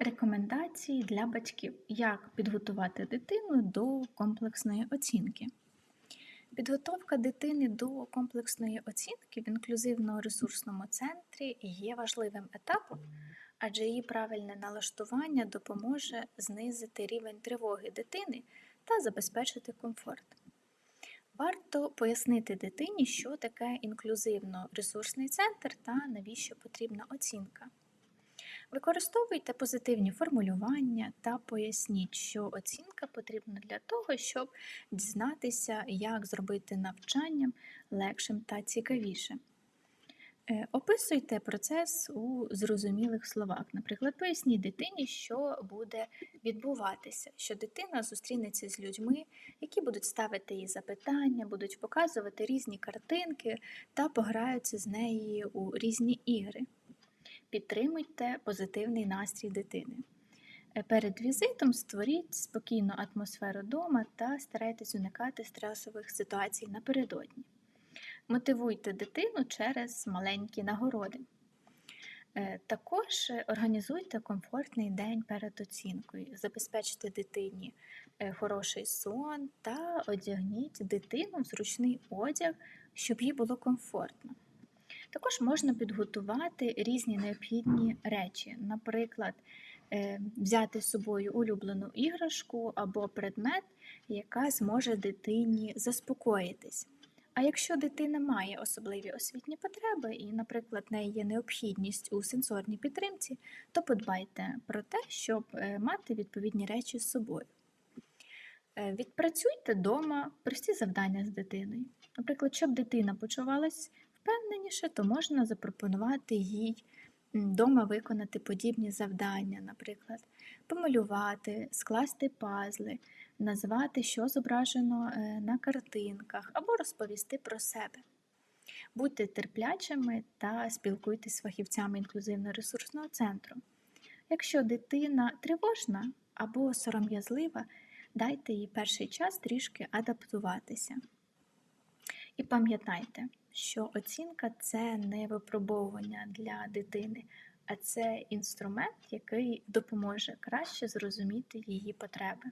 Рекомендації для батьків: як підготувати дитину до комплексної оцінки. Підготовка дитини до комплексної оцінки в інклюзивно-ресурсному центрі є важливим етапом, адже її правильне налаштування допоможе знизити рівень тривоги дитини та забезпечити комфорт. Варто пояснити дитині, що таке інклюзивно-ресурсний центр та навіщо потрібна оцінка. Використовуйте позитивні формулювання та поясніть, що оцінка потрібна для того, щоб дізнатися, як зробити навчанням легшим та цікавішим. Е, Описуйте процес у зрозумілих словах. Наприклад, поясніть дитині, що буде відбуватися, що дитина зустрінеться з людьми, які будуть ставити їй запитання, будуть показувати різні картинки та пограються з нею у різні ігри. Підтримуйте позитивний настрій дитини. Е, Перед візитом створіть спокійну атмосферу дома та старайтесь уникати стресових ситуацій напередодні. Мотивуйте дитину через маленькі нагороди. Е, Також організуйте комфортний день перед оцінкою, забезпечте дитині е, хороший сон та одягніть дитину в зручний одяг, щоб їй було комфортно. Також можна підготувати різні необхідні речі, наприклад, е, взяти з собою улюблену іграшку або предмет, яка зможе дитині заспокоїтись. А якщо дитина має особливі освітні потреби і, наприклад, в неї є необхідність у сенсорній підтримці, то подбайте про те, щоб е, мати відповідні речі з собою. Е, Відпрацюйте вдома прості завдання з дитиною. Наприклад, щоб дитина почувалась впевненіше, то можна запропонувати їй вдома виконати подібні завдання, наприклад, помалювати, скласти пазли, назвати, що зображено е, на картинках, або розповісти про себе. Будьте терплячими та спілкуйтесь з фахівцями інклюзивно-ресурсного центру. Якщо дитина тривожна або сором'язлива, дайте їй перший час трішки адаптуватися. І пам'ятайте, що оцінка це не випробовування для дитини, а це інструмент, який допоможе краще зрозуміти її потреби.